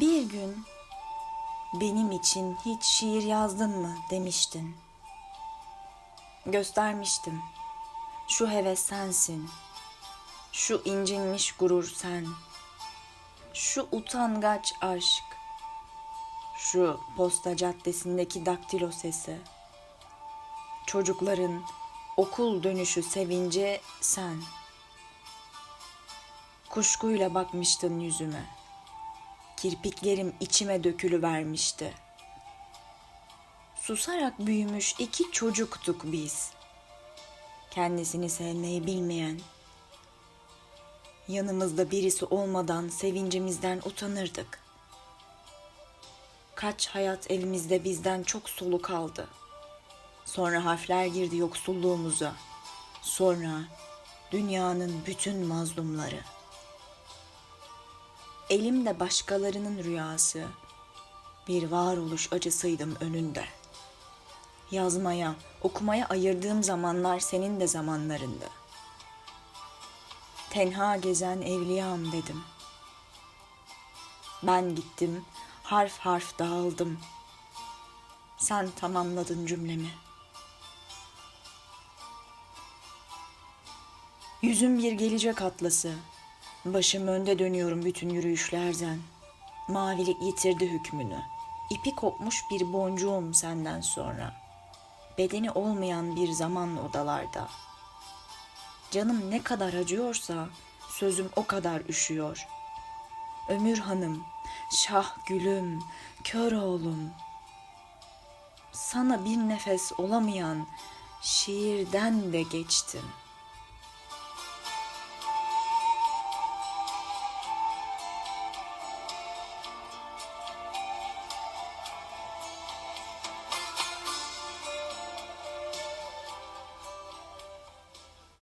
Bir gün benim için hiç şiir yazdın mı demiştin. Göstermiştim. Şu heves sensin. Şu incinmiş gurur sen. Şu utangaç aşk. Şu posta caddesindeki daktilo sesi. Çocukların okul dönüşü sevince sen. Kuşkuyla bakmıştın yüzüme. Kirpiklerim içime dökülü vermişti. Susarak büyümüş iki çocuktuk biz. Kendisini sevmeyi bilmeyen. Yanımızda birisi olmadan sevincimizden utanırdık. Kaç hayat elimizde bizden çok soluk aldı. Sonra harfler girdi yoksulluğumuza. Sonra dünyanın bütün mazlumları. Elimde başkalarının rüyası. Bir varoluş acısıydım önünde. Yazmaya, okumaya ayırdığım zamanlar senin de zamanlarında. Tenha gezen evliyam dedim. Ben gittim, harf harf dağıldım. Sen tamamladın cümlemi. Yüzüm bir gelecek atlası. Başım önde dönüyorum bütün yürüyüşlerden. Mavilik yitirdi hükmünü. İpi kopmuş bir boncuğum senden sonra. Bedeni olmayan bir zaman odalarda. Canım ne kadar acıyorsa sözüm o kadar üşüyor. Ömür hanım, şah gülüm, kör oğlum. Sana bir nefes olamayan şiirden de geçtim.''